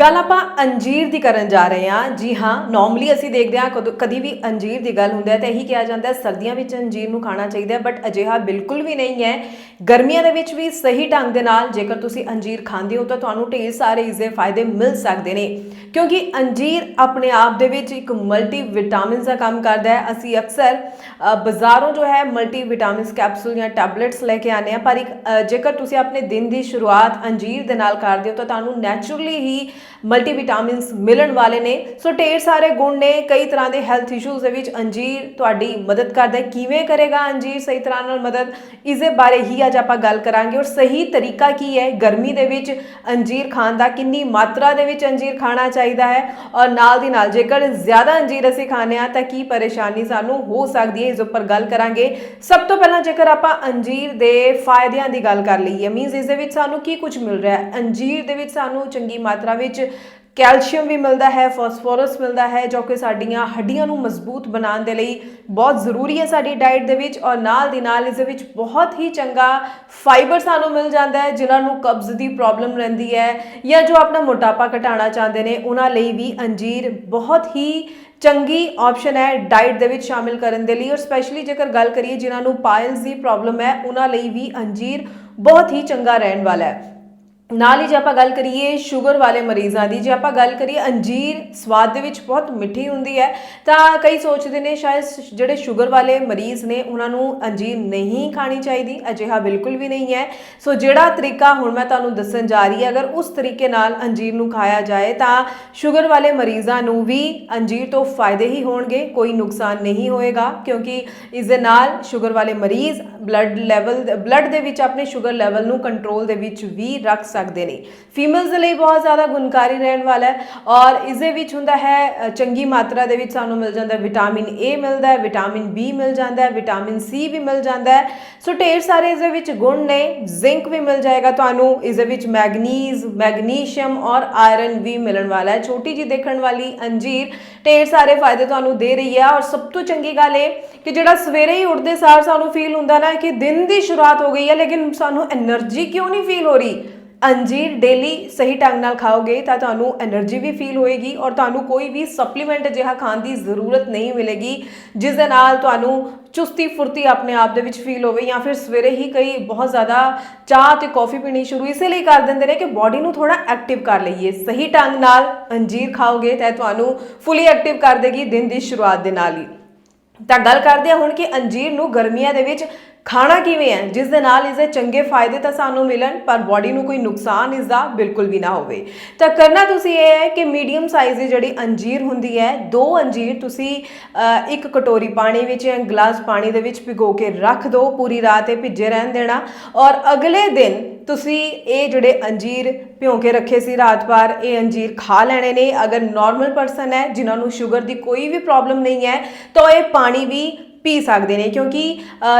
ਗੱਲ ਆਪਾਂ ਅੰਜੀਰ ਦੀ ਕਰਨ ਜਾ ਰਹੇ ਹਾਂ। ਜੀ ਹਾਂ ਨਾਰਮਲੀ ਅਸੀਂ ਦੇਖਦੇ ਹਾਂ ਕਦੋਂ- ਕਦੀ ਵੀ ਅੰਜੀਰ ਦੀ ਗੱਲ ਹੁੰਦਾ ਹੈ ਤਾਂ ਇਹੀ ਕਿਹਾ ਜਾਂਦਾ ਹੈ ਸਰਦੀਆਂ ਵਿੱਚ ਅੰਜੀਰ ਨੂੰ ਖਾਣਾ ਚਾਹੀਦਾ ਹੈ ਬਟ ਅਜਿਹਾ ਬਿਲਕੁਲ ਵੀ ਨਹੀਂ ਹੈ। ਗਰਮੀਆਂ ਦੇ ਵਿੱਚ ਵੀ ਸਹੀ ਢੰਗ ਦੇ ਨਾਲ ਜੇਕਰ ਤੁਸੀਂ ਅੰਜੀਰ ਖਾਂਦੇ ਹੋ ਤਾਂ ਤੁਹਾਨੂੰ ਢੇਰ ਸਾਰੇ ਇਸਦੇ ਫਾਇਦੇ ਮਿਲ ਸਕਦੇ ਨੇ। ਕਿਉਂਕਿ ਅੰਜੀਰ ਆਪਣੇ ਆਪ ਦੇ ਵਿੱਚ ਇੱਕ ਮਲਟੀ ਵਿਟਾਮਿਨਸ ਦਾ ਕੰਮ ਕਰਦਾ ਹੈ। ਅਸੀਂ ਅਕਸਰ ਅ, ਬਾਜ਼ਾਰੋਂ ਜੋ ਹੈ ਮਲਟੀ ਵਿਟਾਮਿਨਸ ਕੈਪਸੂਲ ਜਾਂ ਟੈਬਲੇਟਸ ਲੈ ਕੇ ਆਨੇ ਆ ਪਰ ਇੱਕ ਅ, ਜੇਕਰ ਤੁਸੀਂ ਆਪਣੇ ਦਿਨ ਦੀ ਸ਼ੁਰੂਆਤ ਅੰਜੀਰ ਦੇ ਨਾਲ ਕਰਦੇ ਹੋ ਤਾਂ ਤੁਹਾਨੂੰ ਨੈਚੁਰਲੀ ਹੀ ਮਲਟੀਵਿਟਾਮਿਨਸ ਮਿਲਣ ਵਾਲੇ ਨੇ। ਸੋ ਢੇਰ ਸਾਰੇ ਗੁਣ ਨੇ। ਕਈ ਤਰ੍ਹਾਂ ਦੇ ਹੈਲਥ ਇਸ਼ੂਜ਼ ਦੇ ਵਿੱਚ ਅੰਜੀਰ ਤੁਹਾਡੀ ਮਦਦ ਕਰਦਾ ਹੈ। ਕਿਵੇਂ ਕਰੇਗਾ ਅੰਜੀਰ? ਸਹੀ ਤਰ੍ਹਾਂ ਨਾਲ ਮਦਦ ਇਸ ਦੇ ਬਾਰੇ ਹੀ ਅੱਜ ਆਪਾਂ ਗੱਲ ਕਰਾਂਗੇ। ਔਰ ਸਹੀ ਤਰੀਕਾ ਕੀ ਹੈ? ਗਰਮੀ ਦੇ ਵਿੱਚ ਅੰਜੀਰ ਖਾਣ ਦਾ ਕਿੰਨੀ ਮਾਤਰਾ ਦੇ ਵਿੱਚ ਅੰਜੀਰ ਖਾਣਾ ਚਾਹੀਦਾ ਹੈ? ਔਰ ਨਾਲ ਦੀ ਨਾਲ ਜੇਕਰ ਜ਼ਿਆਦਾ ਅੰਜੀਰ ਅਸੀਂ ਖਾਂਦੇ ਹਾਂ, ਤਾਂ ਕੀ ਪਰੇਸ਼ਾਨੀ ਸਾਨੂੰ ਹੋ ਸਕਦੀ ਹੈ? ਇਸ ਉੱਪਰ ਗੱਲ ਕਰਾਂਗੇ। ਸਭ ਤੋਂ ਪਹਿਲਾਂ ਜੇਕਰ ਆਪਾਂ ਅੰਜੀਰ ਦੇ ਫਾਇਦਿਆਂ ਦੀ ਗੱਲ ਕਰ ਲਈਏ ਮੀਨਸ ਇਸ ਦੇ ਵਿੱਚ ਸਾਨੂੰ ਕੀ ਕੁਝ ਮਿਲ ਰਿਹਾ ਹੈ? ਅੰਜੀਰ ਦੇ ਵਿੱਚ ਸਾਨੂੰ ਚੰਗੀ ਮਾਤਰਾ ਵਿੱਚ ਕੈਲਸ਼ੀਅਮ ਵੀ ਮਿਲਦਾ ਹੈ, ਫਾਸਫੋਰਸ ਮਿਲਦਾ ਹੈ, ਜੋ ਕਿ ਸਾਡੀਆਂ ਹੱਡੀਆਂ ਨੂੰ ਮਜ਼ਬੂਤ ਬਣਾਉਣ ਦੇ ਲਈ ਬਹੁਤ ਜ਼ਰੂਰੀ ਹੈ ਸਾਡੀ ਡਾਈਟ ਦੇ ਵਿੱਚ ਔਰ ਨਾਲ ਦੀ ਨਾਲ ਇਸ ਦੇ ਵਿੱਚ ਬਹੁਤ ਹੀ ਚੰਗਾ ਫਾਈਬਰ ਸਾਨੂੰ ਮਿਲ ਜਾਂਦਾ ਹੈ, ਜਿਨ੍ਹਾਂ ਨੂੰ ਕਬਜ਼ ਦੀ ਪ੍ਰੋਬਲਮ ਰਹਿੰਦੀ ਹੈ ਜਾਂ ਜੋ ਆਪਣਾ ਮੋਟਾਪਾ ਘਟਾਉਣਾ ਚਾਹੁੰਦੇ ਨੇ, ਉਹਨਾਂ ਲਈ ਵੀ ਅੰਜੀਰ ਬਹੁਤ ਹੀ ਚੰਗੀ ਆਪਸ਼ਨ ਹੈ ਡਾਈਟ ਦੇ ਵਿੱਚ ਸ਼ਾਮਿਲ ਕਰਨ ਦੇ ਲਈ ਔਰ ਸਪੈਸ਼ਲੀ ਜੇਕਰ ਗੱਲ ਕਰੀਏ ਜਿਨ੍ਹਾਂ ਨੂੰ ਪਾਇਲਸ ਦੀ ਪ੍ਰੋਬਲਮ ਹੈ, ਉਹਨਾਂ ਲਈ ਵੀ ਅੰਜੀਰ ਬਹੁਤ ਹੀ ਚੰਗਾ ਰਹਿਣ ਵਾਲਾ ਹੈ। ਨਾਲ ਹੀ ਜੇ ਆਪਾਂ ਗੱਲ ਕਰੀਏ ਸ਼ੂਗਰ ਵਾਲੇ ਮਰੀਜ਼ਾਂ ਦੀ, ਜੇ ਆਪਾਂ ਗੱਲ ਕਰੀਏ ਅੰਜੀਰ ਸਵਾਦ ਦੇ ਵਿੱਚ ਬਹੁਤ ਮਿੱਠੀ ਹੁੰਦੀ ਹੈ, ਤਾਂ ਕਈ ਸੋਚਦੇ ਨੇ ਸ਼ਾਇਦ ਸ਼- ਜਿਹੜੇ ਸ਼ੂਗਰ ਵਾਲੇ ਮਰੀਜ਼ ਨੇ, ਉਹਨਾਂ ਨੂੰ ਅੰਜੀਰ ਨਹੀਂ ਖਾਣੀ ਚਾਹੀਦੀ, ਅਜਿਹਾ ਬਿਲਕੁਲ ਵੀ ਨਹੀਂ ਹੈ। ਸੋ ਜਿਹੜਾ ਤਰੀਕਾ ਹੁਣ ਮੈਂ ਤੁਹਾਨੂੰ ਦੱਸਣ ਜਾ ਰਹੀ ਹਾਂ, ਅਗਰ ਉਸ ਤਰੀਕੇ ਨਾਲ ਅੰਜੀਰ ਨੂੰ ਖਾਇਆ ਜਾਏ, ਤਾਂ ਸ਼ੂਗਰ ਵਾਲੇ ਮਰੀਜ਼ਾਂ ਨੂੰ ਵੀ ਅੰਜੀਰ ਤੋਂ ਫਾਇਦੇ ਹੀ ਹੋਣਗੇ, ਕੋਈ ਨੁਕਸਾਨ ਨਹੀਂ ਹੋਏਗਾ, ਕਿਉਂਕਿ ਇਸ ਦੇ ਨਾਲ ਸ਼ੂਗਰ ਵਾਲੇ ਮਰੀਜ਼ ਬਲੱਡ ਲੈਵਲ ਬਲੱਡ ਦੇ ਵਿੱਚ, ਆਪਣੇ ਸ਼ੂਗਰ ਲੈਵਲ ਨੂੰ ਕੰਟਰੋਲ ਦੇ ਵਿੱਚ ਵੀ ਰੱਖ ਸਕਦੇ ਨੇ। ਫੀਮੇਲਸ ਦੇ ਲਈ ਬਹੁਤ ਜ਼ਿਆਦਾ ਗੁਣਕਾਰੀ ਰਹਿਣ ਵਾਲਾ ਹੈ ਔਰ ਇਸ ਵਿੱਚ ਹੁੰਦਾ ਹੈ ਚੰਗੀ ਮਾਤਰਾ ਦੇ ਵਿੱਚ ਸਾਨੂੰ ਮਿਲ ਜਾਂਦਾ ਵਿਟਾਮਿਨ A ਮਿਲਦਾ ਹੈ, ਵਿਟਾਮਿਨ B ਮਿਲ ਜਾਂਦਾ ਹੈ, ਵਿਟਾਮਿਨ C ਵੀ ਮਿਲ ਜਾਂਦਾ ਹੈ। ਸੋ ਢੇਰ ਸਾਰੇ ਇਸ ਵਿੱਚ ਗੁਣ ਨੇ ਜ਼ਿੰਕ ਵੀ ਮਿਲ ਜਾਏਗਾ ਤੁਹਾਨੂੰ ਇਸ ਵਿੱਚ ਮੈਗਨੀਜ਼, ਮੈਗਨੀਸ਼ੀਅਮ ਔਰ ਆਇਰਨ ਵੀ ਮਿਲਣ ਵਾਲਾ ਹੈ। ਛੋਟੀ ਜੀ ਦੇਖਣ ਵਾਲੀ ਅੰਜੀਰ ਢੇਰ ਸਾਰੇ ਫਾਇਦੇ ਤੁਹਾਨੂੰ ਦੇ ਰਹੀ ਹੈ ਔਰ ਸਭ ਤੋਂ ਚੰਗੀ ਗੱਲ ਇਹ ਕਿ ਜਿਹੜਾ ਸਵੇਰੇ ਹੀ ਉੱਠਦੇ ਸਾਰ ਸਾਨੂੰ ਫੀਲ ਹੁੰਦਾ ਨਾ ਕਿ ਦਿਨ ਦੀ ਸ਼ੁਰੂਆਤ ਹੋ ਗਈ ਹੈ, ਲੇਕਿਨ ਸਾਨੂੰ એનર્ਜੀ ਕਿਉਂ ਨਹੀਂ ਫੀਲ ਹੋ ਰਹੀ? ਅੰਜੀਰ ਡੇਲੀ ਸਹੀ ਢੰਗ ਨਾਲ ਖਾਓਗੇ ਤਾਂ ਤੁਹਾਨੂੰ એનર્ਜੀ ਵੀ ਫੀਲ ਹੋਏਗੀ ਔਰ ਤੁਹਾਨੂੰ ਕੋਈ ਵੀ ਸਪਲੀਮੈਂਟ ਜਿਹਾ ਖਾਣ ਦੀ ਜ਼ਰੂਰਤ ਨਹੀਂ ਮਿਲੇਗੀ, ਜਿਸ ਦੇ ਨਾਲ ਤੁਹਾਨੂੰ ਚੁਸਤੀ ਫੁਰਤੀ ਆਪਣੇ ਆਪ ਦੇ ਵਿੱਚ ਫੀਲ ਹੋਵੇ ਜਾਂ ਫਿਰ ਸਵੇਰੇ ਹੀ ਕਈ ਬਹੁਤ ਜ਼ਿਆਦਾ ਚਾਹ ਤੇ ਕਾਫੀ ਪੀਣੀ ਸ਼ੁਰੂ ਇਸੇ ਲਈ ਕਰ ਦਿੰਦੇ ਨੇ ਕਿ ਬਾਡੀ ਨੂੰ ਥੋੜਾ ਐਕਟਿਵ ਕਰ ਲਈਏ। ਸਹੀ ਢੰਗ ਨਾਲ ਅੰਜੀਰ ਖਾਓਗੇ ਤਾਂ ਤੁਹਾਨੂੰ ਫੁੱਲੀ ਐਕਟਿਵ ਕਰ ਦੇਗੀ ਦਿਨ ਦੀ ਸ਼ੁਰੂਆਤ ਦੇ ਨਾਲ ਹੀ। ਤਾਂ ਗੱਲ ਕਰਦੇ ਹਾਂ ਹੁਣ ਕਿ ਅੰਜੀਰ ਨੂੰ ਗਰਮੀਆਂ ਦੇ ਵਿੱਚ ਖਾਣਾ ਕਿਵੇਂ ਹੈ? ਜਿਸ ਦੇ ਨਾਲ ਇਸ ਦੇ ਚੰਗੇ ਫਾਇਦੇ ਤਾਂ ਸਾਨੂੰ ਮਿਲਣ, ਪਰ ਬਾਡੀ ਨੂੰ ਕੋਈ ਨੁਕਸਾਨ ਇਸ ਦਾ ਬਿਲਕੁਲ ਵੀ ਨਾ ਹੋਵੇ। ਤਾਂ ਕਰਨਾ ਤੁਸੀਂ ਇਹ ਹੈ ਕਿ ਮੀਡੀਅਮ ਸਾਈਜ਼ ਦੀ ਜਿਹੜੀ ਅੰਜੀਰ ਹੁੰਦੀ ਹੈ, ਦੋ ਅੰਜੀਰ ਤੁਸੀਂ ਇੱਕ ਕਟੋਰੀ ਪਾਣੀ ਵਿੱਚ ਜਾਂ ਗਲਾਸ ਪਾਣੀ ਦੇ ਵਿੱਚ ਭਿਗੋ ਕੇ ਰੱਖ ਦਿਓ ਪੂਰੀ ਰਾਤ ਇਹ ਭਿੱਜੇ ਰਹਿਣ ਦੇਣਾ। ਔਰ ਅਗਲੇ ਦਿਨ ਤੁਸੀਂ ਇਹ ਜਿਹੜੇ ਅੰਜੀਰ ਭਿਉਂ ਕੇ ਰੱਖੇ ਸੀ ਰਾਤ ਭਰ ਇਹ ਅੰਜੀਰ ਖਾ ਲੈਣੇ ਨੇ। ਅਗਰ ਨਾਰਮਲ ਪਰਸਨ ਹੈ, ਜਿਨ੍ਹਾਂ ਨੂੰ ਸ਼ੂਗਰ ਦੀ ਕੋਈ ਵੀ ਪ੍ਰੋਬਲਮ ਨਹੀਂ ਹੈ, ਤਾਂ ਇਹ ਪਾਣੀ ਵੀ ਪੀ ਸਕਦੇ ਨੇ ਕਿਉਂਕਿ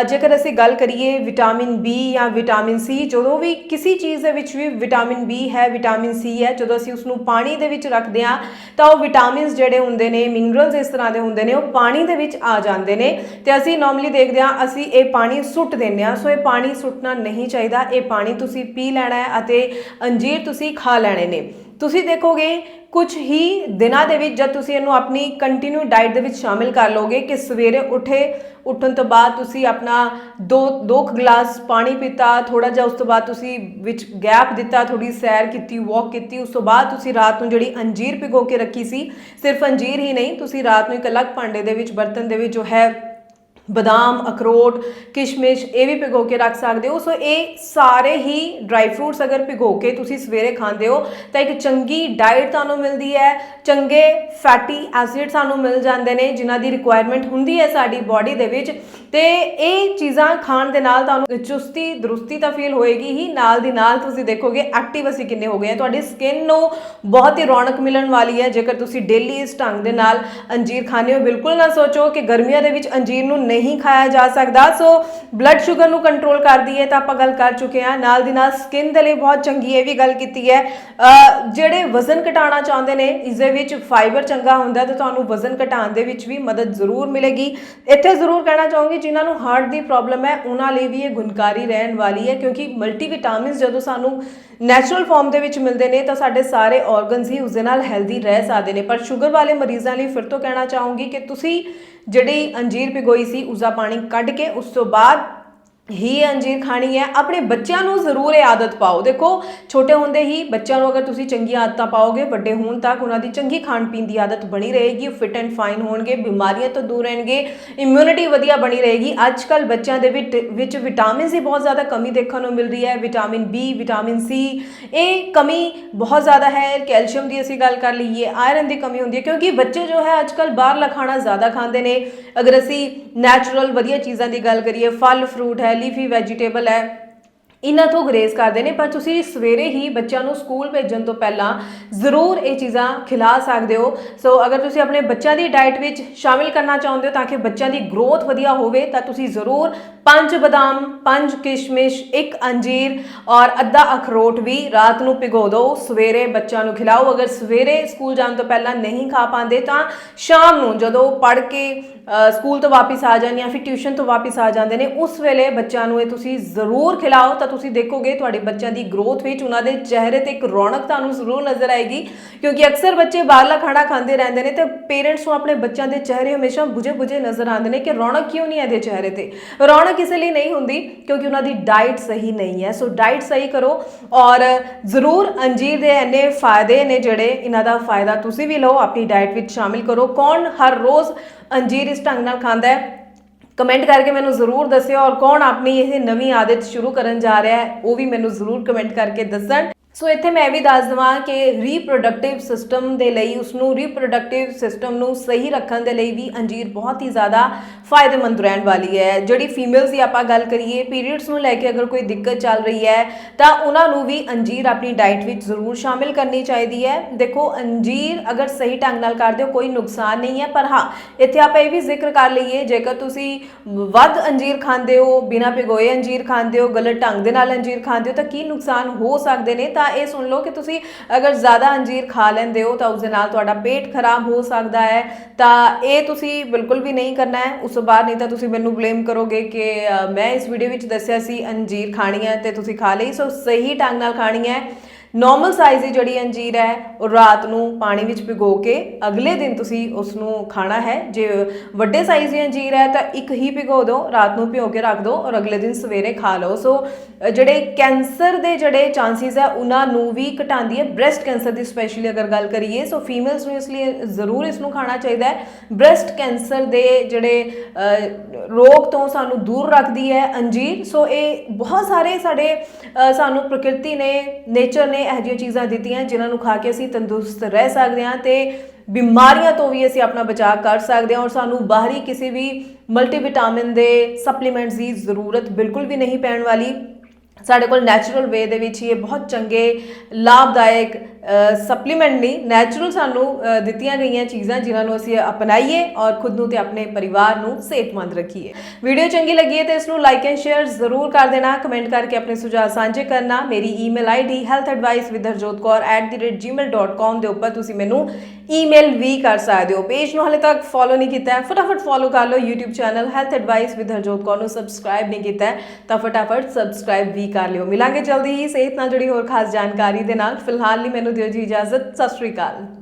ਜੇਕਰ ਅਸੀਂ ਗੱਲ ਕਰੀਏ ਵਿਟਾਮਿਨ B ਜਾਂ ਵਿਟਾਮਿਨ C, ਜਦੋਂ ਵੀ ਕਿਸੇ ਚੀਜ਼ ਦੇ ਵਿੱਚ ਵੀ ਵਿਟਾਮਿਨ B ਹੈ, ਵਿਟਾਮਿਨ C ਹੈ, ਜਦੋਂ ਅਸੀਂ ਉਸ ਨੂੰ ਪਾਣੀ ਦੇ ਵਿੱਚ ਰੱਖਦੇ ਹਾਂ, ਤਾਂ ਉਹ ਵਿਟਾਮਿਨਸ ਜਿਹੜੇ ਹੁੰਦੇ ਨੇ, ਮਿਨਰਲਸ ਇਸ ਤਰ੍ਹਾਂ ਦੇ ਹੁੰਦੇ ਨੇ, ਉਹ ਪਾਣੀ ਦੇ ਵਿੱਚ ਆ ਜਾਂਦੇ ਨੇ। ਤੇ ਅਸੀਂ ਨਾਰਮਲੀ ਦੇਖਦੇ ਹਾਂ, ਅਸੀਂ ਇਹ ਪਾਣੀ ਸੁੱਟ ਦਿੰਦੇ ਹਾਂ। ਸੋ ਇਹ ਪਾਣੀ ਸੁੱਟਣਾ ਨਹੀਂ ਚਾਹੀਦਾ, ਇਹ ਪਾਣੀ ਤੁਸੀਂ ਪੀ ਲੈਣਾ ਹੈ ਅਤੇ ਅੰਜੀਰ ਤੁਸੀਂ ਖਾ ਲੈਣੇ ਨੇ। ਤੁਸੀਂ ਦੇਖੋਗੇ ਕੁਝ ਹੀ ਦਿਨਾਂ ਦੇ ਵਿੱਚ ਜਦ ਤੁਸੀਂ ਇਹਨੂੰ ਆਪਣੀ ਕੰਟੀਨਿਊ ਡਾਈਟ ਦੇ ਵਿੱਚ ਸ਼ਾਮਿਲ ਕਰ ਲਓਗੇ ਕਿ ਸਵੇਰੇ ਉੱਠੇ, ਉੱਠਣ ਤੋਂ ਬਾਅਦ ਤੁਸੀਂ ਆਪਣਾ ਦੋ ਦੋ ਕੁ ਗਲਾਸ ਪਾਣੀ ਪੀਤਾ ਥੋੜਾ ਜਿਹਾ ਉਸ ਤੋਂ ਬਾਅਦ ਤੁਸੀਂ ਵਿੱਚ ਗੈਪ ਦਿੱਤਾ ਥੋੜੀ ਸੈਰ ਕੀਤੀ ਵਾਕ ਕੀਤੀ, ਉਸ ਤੋਂ ਬਾਅਦ ਤੁਸੀਂ ਰਾਤ ਨੂੰ ਜਿਹੜੀ ਅੰਜੀਰ ਭਿਗੋ ਕੇ ਰੱਖੀ ਸੀ, ਸਿਰਫ ਅੰਜੀਰ ਹੀ ਨਹੀਂ, ਤੁਸੀਂ ਰਾਤ ਨੂੰ ਇੱਕ ਅਲੱਗ ਭਾਂਡੇ ਦੇ ਵਿੱਚ, ਬਰਤਨ ਦੇ ਵਿੱਚ ਜੋ ਹੈ ਬਦਾਮ, ਅਖਰੋਟ, ਕਿਸ਼ਮਿਸ਼ ਇਹ ਵੀ ਭਿਗੋ ਕੇ ਰੱਖ ਸਕਦੇ ਹੋ। ਸੋ ਇਹ ਸਾਰੇ ਹੀ ਡਰਾਈ ਫਰੂਟਸ ਅਗਰ ਭਿਗੋ ਕੇ ਤੁਸੀਂ ਸਵੇਰੇ ਖਾਂਦੇ ਹੋ, ਤਾਂ ਇੱਕ ਚੰਗੀ ਡਾਈਟ ਤੁਹਾਨੂੰ ਮਿਲਦੀ ਹੈ। ਚੰਗੇ ਫੈਟੀ ਐਸਿਡ ਸਾਨੂੰ ਮਿਲ ਜਾਂਦੇ ਨੇ, ਜਿਨ੍ਹਾਂ ਦੀ ਰਿਕੁਆਇਰਮੈਂਟ ਹੁੰਦੀ ਹੈ ਸਾਡੀ ਬਾਡੀ ਦੇ ਵਿੱਚ। ਤੇ ਇਹ ਚੀਜ਼ਾਂ ਖਾਣ ਦੇ ਨਾਲ ਤੁਹਾਨੂੰ ਚੁਸਤੀ, ਦਰੁਸਤੀ ਤਾਂ ਫੀਲ ਹੋਏਗੀ ਹੀ। ਨਾਲ ਦੀ ਨਾਲ ਤੁਸੀਂ ਦੇਖੋਗੇ ਐਕਟਿਵ ਅਸੀਂ ਕਿੰਨੇ ਹੋ ਗਏ ਹਾਂ। ਤੁਹਾਡੀ ਸਕਿਨ ਨੂੰ ਬਹੁਤ ਹੀ ਰੌਣਕ ਮਿਲਣ ਵਾਲੀ ਹੈ। ਜੇਕਰ ਤੁਸੀਂ ਡੇਲੀ ਇਸ ਢੰਗ ਦੇ ਨਾਲ ਅੰਜੀਰ ਖਾਣੇ ਹੋ, ਬਿਲਕੁਲ ਨਾ ਸੋਚੋ ਕਿ ਗਰਮੀਆਂ ਦੇ ਵਿੱਚ ਅੰਜੀਰ ਨੂੰ ਨਹੀਂ ਨਹੀਂ ਖਾਇਆ ਜਾ ਸਕਦਾ। ਸੋ ਬਲੱਡ ਸ਼ੂਗਰ ਨੂੰ ਕੰਟਰੋਲ ਕਰਦੀ ਹੈ ਤਾਂ ਆਪਾਂ ਗੱਲ ਕਰ ਚੁੱਕੇ ਹਾਂ। ਨਾਲ ਦੀ ਨਾਲ ਸਕਿਨ ਦੇ ਲਈ ਬਹੁਤ ਚੰਗੀ ਇਹ ਵੀ ਗੱਲ ਕੀਤੀ ਹੈ। ਜਿਹੜੇ ਵਜ਼ਨ ਘਟਾਉਣਾ ਚਾਹੁੰਦੇ ਨੇ ਇਸ ਦੇ ਵਿੱਚ ਫਾਈਬਰ ਚੰਗਾ ਹੁੰਦਾ ਤਾਂ ਤੁਹਾਨੂੰ ਵਜ਼ਨ ਘਟਾਉਣ ਦੇ ਵਿੱਚ ਵੀ ਮਦਦ ਜ਼ਰੂਰ ਮਿਲੇਗੀ। ਇੱਥੇ ਜ਼ਰੂਰ ਕਹਿਣਾ ਚਾਹੂੰਗੀ, ਜਿਨ੍ਹਾਂ ਨੂੰ ਹਾਰਟ ਦੀ ਪ੍ਰੋਬਲਮ ਹੈ, ਉਹਨਾਂ ਲਈ ਵੀ ਇਹ ਗੁਣਕਾਰੀ ਰਹਿਣ ਵਾਲੀ ਹੈ। ਕਿਉਂਕਿ ਮਲਟੀਵਿਟਾਮਿਨਸ ਜਦੋਂ ਸਾਨੂੰ ਨੈਚੁਰਲ ਫਾਰਮ ਦੇ ਵਿੱਚ ਮਿਲਦੇ ਨੇ, ਤਾਂ ਸਾਡੇ ਸਾਰੇ ਆਰਗਨਸ ਹੀ ਉਸ ਦੇ ਨਾਲ ਹੈਲਦੀ ਰਹਿ ਸਕਦੇ ਨੇ। ਪਰ ਸ਼ੂਗਰ ਵਾਲੇ ਮਰੀਜ਼ਾਂ ਲਈ ਫਿਰ ਤੋਂ ਕਹਿਣਾ ਚਾਹੂੰਗੀ ਕਿ ਤੁਸੀਂ ਜਿਹੜੀ ਅੰਜੀਰ ਭਿਗੋਈ ਸੀ ਉਸ ਦਾ ਪਾਣੀ ਕੱਢ ਕੇ ਉਸ ਤੋਂ ਬਾਅਦ ਹੀ ਇਹ ਅੰਜੀਰ ਖਾਣੀ ਹੈ ਆਪਣੇ ਬੱਚਿਆਂ ਨੂੰ ਜ਼ਰੂਰ ਇਹ ਆਦਤ ਪਾਓ ਦੇਖੋ ਛੋਟੇ ਹੁੰਦੇ ਹੀ ਬੱਚਿਆਂ ਨੂੰ ਅਗਰ ਤੁਸੀਂ ਚੰਗੀਆਂ ਆਦਤਾਂ ਪਾਓਗੇ ਵੱਡੇ ਹੋਣ ਤੱਕ ਉਹਨਾਂ ਦੀ ਚੰਗੀ ਖਾਣ ਪੀਣ ਦੀ ਆਦਤ ਬਣੀ ਰਹੇਗੀ ਫਿਟ ਐਂਡ ਫਾਈਨ ਹੋਣਗੇ ਬਿਮਾਰੀਆਂ ਤੋਂ ਦੂਰ ਰਹਿਣਗੇ ਇਮਿਊਨਿਟੀ ਵਧੀਆ ਬਣੀ ਰਹੇਗੀ ਅੱਜ ਕੱਲ ਬੱਚਿਆਂ ਦੇ ਵਿੱਚ ਵਿੱਚ ਵਿਟਾਮਿਨਸ ਦੀ ਬਹੁਤ ਜ਼ਿਆਦਾ ਕਮੀ ਦੇਖਣ ਨੂੰ ਮਿਲ ਰਹੀ ਹੈ ਵਿਟਾਮਿਨ ਬੀ ਵਿਟਾਮਿਨ ਸੀ ਇਹ ਕਮੀ ਬਹੁਤ ਜ਼ਿਆਦਾ ਹੈ ਕੈਲਸ਼ੀਅਮ ਦੀ ਅਸੀਂ ਗੱਲ ਕਰ ਲਈਏ ਆਇਰਨ ਦੀ ਕਮੀ ਹੁੰਦੀ ਹੈ ਕਿਉਂਕਿ ਬੱਚੇ ਜੋ ਹੈ ਅੱਜ ਕੱਲ ਬਾਹਰਲਾ ਖਾਣਾ ਜ਼ਿਆਦਾ ਖਾਂਦੇ ਨੇ ਅਗਰ ਅਸੀਂ ਨੈਚੁਰਲ ਵਧੀਆ ਚੀਜ਼ਾਂ ਦੀ ਗੱਲ ਕਰੀਏ ਫਲ ਫਰੂਟ ਹੈ ਲੀਫੀ ਵੈਜੀਟੇਬਲ ਹੈ। ਇਹਨਾਂ ਤੋਂ ਗਰੇਜ਼ ਕਰਦੇ ਨੇ, ਪਰ ਤੁਸੀਂ ਸਵੇਰੇ ਹੀ ਬੱਚਿਆਂ ਨੂੰ ਸਕੂਲ ਭੇਜਣ ਤੋਂ ਪਹਿਲਾਂ ਜ਼ਰੂਰ ਇਹ ਚੀਜ਼ਾਂ ਖਿਲਾ ਸਕਦੇ ਹੋ। ਸੋ ਅਗਰ ਤੁਸੀਂ ਆਪਣੇ ਬੱਚਿਆਂ ਦੀ ਡਾਈਟ ਵਿੱਚ ਸ਼ਾਮਿਲ ਕਰਨਾ ਚਾਹੁੰਦੇ ਹੋ ਤਾਂ ਕਿ ਬੱਚਿਆਂ ਦੀ ਗਰੋਥ ਵਧੀਆ ਹੋਵੇ, ਤਾਂ ਤੁਸੀਂ ਜ਼ਰੂਰ ਪੰਜ ਬਦਾਮ, ਪੰਜ ਕਿਸ਼ਮਿਸ਼, ਇੱਕ ਅੰਜੀਰ ਔਰ ਅੱਧਾ ਅਖਰੋਟ ਵੀ ਰਾਤ ਨੂੰ ਭਿਗੋ ਦਿਓ। ਸਵੇਰੇ ਬੱਚਿਆਂ ਨੂੰ ਖਿਲਾਓ। ਅਗਰ ਸਵੇਰੇ ਸਕੂਲ ਜਾਣ ਤੋਂ ਪਹਿਲਾਂ ਨਹੀਂ ਖਾ ਪਾਉਂਦੇ ਤਾਂ ਸ਼ਾਮ ਨੂੰ ਜਦੋਂ ਪੜ੍ਹ ਕੇ ਸਕੂਲ ਤੋਂ ਵਾਪਸ ਆ ਜਾਣ ਜਾਂ ਫਿਰ ਟਿਊਸ਼ਨ ਤੋਂ ਵਾਪਸ ਆ ਜਾਂਦੇ ਨੇ, ਉਸ ਵੇਲੇ ਬੱਚਿਆਂ ਨੂੰ ਇਹ ਤੁਸੀਂ ਜ਼ਰੂਰ ਖਿਲਾਓ ਤਾਂ ਤੁਸੀਂ ਦੇਖੋਗੇ, ਤੁਹਾਡੇ ਬੱਚਿਆਂ ਦੀ ਗਰੋਥ ਵਿੱਚ ਉਹਨਾਂ ਦੇ ਚਿਹਰੇ ਤੇ ਇੱਕ ਰੌਣਕ ਤੁਹਾਨੂੰ ਜ਼ਰੂਰ ਨਜ਼ਰ ਆਏਗੀ। ਕਿਉਂਕਿ ਅਕਸਰ ਬੱਚੇ ਬਾਹਰਲਾ ਖਾਣਾ ਖਾਂਦੇ ਰਹਿੰਦੇ ਨੇ ਤੇ ਪੇਰੈਂਟਸ ਨੂੰ ਆਪਣੇ ਬੱਚਿਆਂ ਦੇ ਚਿਹਰੇ ਹਮੇਸ਼ਾ ਬੁਝੇ-ਬੁਝੇ ਨਜ਼ਰ ਆਉਂਦੇ ਨੇ ਕਿ ਰੌਣਕ ਕਿਉਂ ਨਹੀਂ ਹੈ ਇਹਦੇ ਚਿਹਰੇ ਤੇ? ਰੌਣਕ ਇਸ ਲਈ ਨਹੀਂ ਹੁੰਦੀ ਕਿਉਂਕਿ ਉਹਨਾਂ ਦੀ ਡਾਈਟ ਸਹੀ ਨਹੀਂ ਹੈ। ਸੋ ਡਾਈਟ ਸਹੀ ਕਰੋ ਔਰ ਜ਼ਰੂਰ ਅੰਜੀਰ ਦੇ ਇੰਨੇ ਫਾਇਦੇ ਨੇ ਜਿਹੜੇ ਇਹਨਾਂ ਦਾ ਫਾਇਦਾ ਤੁਸੀਂ ਵੀ ਲਓ, ਆਪਣੀ ਡਾਈਟ ਵਿੱਚ ਸ਼ਾਮਿਲ ਕਰੋ। ਕੌਣ ਹਰ ਰੋਜ਼ ਅੰਜੀਰ ਇਸ ਢੰਗ ਨਾਲ ਖਾਂਦਾ ਹੈ? ਕਮੈਂਟ ਕਰਕੇ ਮੈਨੂੰ ਜ਼ਰੂਰ ਦੱਸਿਓ ਔਰ ਕੌਣ ਆਪਣੀ ਇਹ ਨਵੀਂ ਆਦਤ ਸ਼ੁਰੂ ਕਰਨ ਜਾ ਰਿਹਾ ਹੈ, ਉਹ ਵੀ ਮੈਨੂੰ ਜ਼ਰੂਰ ਕਮੈਂਟ ਕਰਕੇ ਦੱਸਣ। ਸੋ ਇੱਥੇ ਮੈਂ ਇਹ ਵੀ ਦੱਸ ਦਵਾਂ ਕਿ ਰੀਪਰੋਡਕਟਿਵ ਸਿਸਟਮ ਦੇ ਲਈ ਉਸ ਨੂੰ ਰੀਪਰੋਡਕਟਿਵ ਸਿਸਟਮ ਨੂੰ ਸਹੀ ਰੱਖਣ ਦੇ ਲਈ ਵੀ ਅੰਜੀਰ ਬਹੁਤ ਹੀ ਜ਼ਿਆਦਾ ਫਾਇਦੇਮੰਦ ਰਹਿਣ ਵਾਲੀ ਹੈ। ਜਿਹੜੀ ਫੀਮੇਲਸ ਦੀ ਆਪਾਂ ਗੱਲ ਕਰੀਏ ਪੀਰੀਅਡਸ ਨੂੰ ਲੈ ਕੇ ਅਗਰ ਕੋਈ ਦਿੱਕਤ ਚੱਲ ਰਹੀ ਹੈ, ਤਾਂ ਉਹਨਾਂ ਨੂੰ ਵੀ ਅੰਜੀਰ ਆਪਣੀ ਡਾਈਟ ਵਿੱਚ ਜ਼ਰੂਰ ਸ਼ਾਮਿਲ ਕਰਨੀ ਚਾਹੀਦੀ ਹੈ। ਦੇਖੋ, ਅੰਜੀਰ ਅਗਰ ਸਹੀ ਢੰਗ ਨਾਲ ਕਰਦੇ ਹੋ, ਕੋਈ ਨੁਕਸਾਨ ਨਹੀਂ ਹੈ, ਪਰ ਹਾਂ, ਇੱਥੇ ਆਪਾਂ ਇਹ ਵੀ ਜ਼ਿਕਰ ਕਰ ਲਈਏ, ਜੇਕਰ ਤੁਸੀਂ ਵੱਧ ਅੰਜੀਰ ਖਾਂਦੇ ਹੋ, ਬਿਨਾਂ ਭਿਗੋਏ ਅੰਜੀਰ ਖਾਂਦੇ ਹੋ, ਗਲਤ ਢੰਗ ਦੇ ਨਾਲ ਅੰਜੀਰ ਖਾਂਦੇ ਹੋ, ਤਾਂ ਕੀ ਨੁਕਸਾਨ ਹੋ ਸਕਦੇ ਨੇ? ਤਾਂ ਇਹ ਸੁਣ ਲਓ ਕਿ ਤੁਸੀਂ ਅਗਰ ਜ਼ਿਆਦਾ ਅੰਜੀਰ ਖਾ ਲੈਂਦੇ ਹੋ, ਤਾਂ ਉਸ ਦੇ ਨਾਲ ਤੁਹਾਡਾ ਪੇਟ ਖਰਾਬ ਹੋ ਸਕਦਾ ਹੈ। ਤਾਂ ਇਹ ਤੁਸੀਂ ਬਿਲਕੁਲ ਵੀ ਨਹੀਂ ਕਰਨਾ ਹੈ। ਉਸ ਤੋਂ ਬਾਅਦ ਨਹੀਂ ਤਾਂ ਤੁਸੀਂ ਮੈਨੂੰ ਬਲੇਮ ਕਰੋਗੇ ਕਿ ਮੈਂ ਇਸ ਵੀਡੀਓ ਵਿੱਚ ਦੱਸਿਆ ਸੀ ਅੰਜੀਰ ਖਾਣੀ ਹੈ ਤੇ ਤੁਸੀਂ ਖਾ ਲਈ, ਸੋ ਸਹੀ ਢੰਗ ਨਾਲ ਖਾਣੀ ਹੈ। ਨਾਰਮਲ ਸਾਈਜ਼ ਦੀ ਜਿਹੜੀ ਅੰਜੀਰ ਹੈ, ਉਹ ਰਾਤ ਨੂੰ ਪਾਣੀ ਵਿੱਚ ਭਿਗੋ ਕੇ ਅਗਲੇ ਦਿਨ ਤੁਸੀਂ ਉਸ ਨੂੰ ਖਾਣਾ ਹੈ। ਜੇ ਵੱਡੇ ਸਾਈਜ਼ ਦੀ ਅੰਜੀਰ ਹੈ, ਤਾਂ ਇੱਕ ਹੀ ਭਿਗੋ ਦਿਓ, ਰਾਤ ਨੂੰ ਭਿਓ ਕੇ ਰੱਖ ਦਿਓ ਔਰ ਅਗਲੇ ਦਿਨ ਸਵੇਰੇ ਖਾ ਲਓ। ਸੋ ਜਿਹੜੇ ਕੈਂਸਰ ਦੇ ਜਿਹੜੇ ਚਾਂਸਸ ਹੈ, ਉਹਨਾਂ ਨੂੰ ਵੀ ਘਟਾਉਂਦੀ ਹੈ। ਬ੍ਰੈਸਟ ਕੈਂਸਰ ਦੀ ਸਪੈਸ਼ਲੀ ਅਗਰ ਗੱਲ ਕਰੀਏ ਸੋ ਫੀਮੇਲਸ ਨੂੰ ਇਸ ਲਈ ਜ਼ਰੂਰ ਇਸ ਨੂੰ ਖਾਣਾ ਚਾਹੀਦਾ ਹੈ। ਬ੍ਰੈਸਟ ਕੈਂਸਰ ਦੇ ਜਿਹੜੇ ਰੋਗ ਤੋਂ ਸਾਨੂੰ ਦੂਰ ਰੱਖਦੀ ਹੈ ਅੰਜੀਰ। ਸੋ ਇਹ ਬਹੁਤ ਸਾਰੇ ਸਾਡੇ ਸਾਨੂੰ ਪ੍ਰਕਿਰਤੀ ਨੇ ਨੇਚਰ ਨੇ ਇਹੋ ਜਿਹੀਆਂ ਚੀਜ਼ਾਂ ਦਿੱਤੀਆਂ ਜਿਨ੍ਹਾਂ ਨੂੰ ਖਾ ਕੇ ਅਸੀਂ ਤੰਦਰੁਸਤ ਰਹਿ ਸਕਦੇ ਹਾਂ ਤੇ ਬਿਮਾਰੀਆਂ ਤੋਂ ਵੀ ਅਸੀਂ ਆਪਣਾ ਬਚਾਅ ਕਰ ਸਕਦੇ ਹਾਂ ਔਰ ਸਾਨੂੰ ਬਾਹਰੀ ਕਿਸੇ ਵੀ ਮਲਟੀਵਿਟਾਮਿਨ ਦੇ ਸਪਲੀਮੈਂਟਸ ਦੀ ਜ਼ਰੂਰਤ ਬਿਲਕੁਲ ਵੀ ਨਹੀਂ ਪੈਣ ਵਾਲੀ। ਸਾਡੇ ਕੋਲ ਨੈਚੁਰਲ ਵੇ ਦੇ ਵਿੱਚ ਹੀ ਇਹ ਬਹੁਤ ਚੰਗੇ, ਲਾਭਦਾਇਕ ਸਪਲੀਮੈਂਟ ਨਹੀਂ ਨੈਚੁਰਲ ਸਾਨੂੰ ਦਿੱਤੀਆਂ ਗਈਆਂ ਚੀਜ਼ਾਂ ਜਿਨ੍ਹਾਂ ਨੂੰ ਅਸੀਂ ਅਪਣਾਈਏ ਔਰ ਖੁਦ ਨੂੰ ਤੇ ਆਪਣੇ ਪਰਿਵਾਰ ਨੂੰ ਸਿਹਤਮੰਦ ਰੱਖੀਏ। ਵੀਡੀਓ ਚੰਗੀ ਲੱਗੀ ਹੈ ਤੇ ਇਸ ਨੂੰ ਲਾਈਕ ਐਂਡ ਸ਼ੇਅਰ ਜ਼ਰੂਰ ਕਰ ਦੇਣਾ। ਕਮੈਂਟ ਕਰਕੇ ਆਪਣੇ ਸੁਝਾਅ ਸਾਂਝੇ ਕਰਨਾ। ਮੇਰੀ ਈਮੇਲ ਆਈਡੀ healthadvice@gmail.com ਦੇ ਉੱਪਰ ਤੁਸੀਂ ਮੈਨੂੰ ਈਮੇਲ ਵੀ ਕਰ ਸਕਦੇ ਹੋ। ਪੇਜ ਨੂੰ ਹਾਲੇ ਤੱਕ ਫੋਲੋ ਨਹੀਂ ਕੀਤਾ ਹੈ। ਫਟਾਫਟ ਫੋਲੋ ਕਰ ਲਓ YouTube channel health advice with Harjot Kaur ਨੂੰ ਸਬਸਕ੍ਰਾਈਬ ਨਹੀਂ ਕੀਤਾ ਹੈ। ਤਾਂ ਫਟਾਫਟ ਸਬਸਕ੍ਰਾਈਬ ਵੀ ਕਰ ਲਿਓ। ਮਿਲਾਂਗੇ ਜਲਦੀ ਹੀ। ਸਿਹਤ ਨਾਲ ਜੁੜੀ ਹੋਰ ਖਾਸ ਜਾਣਕਾਰੀ ਦੇ ਨਾਲ। ਫਿਲਹਾਲ ਲਈ ਮੈਨੂੰ ਦਿਓ ਜੀ ਇਜਾਜ਼ਤ। ਸਤਿ ਸ਼੍ਰੀ ਅਕਾਲ।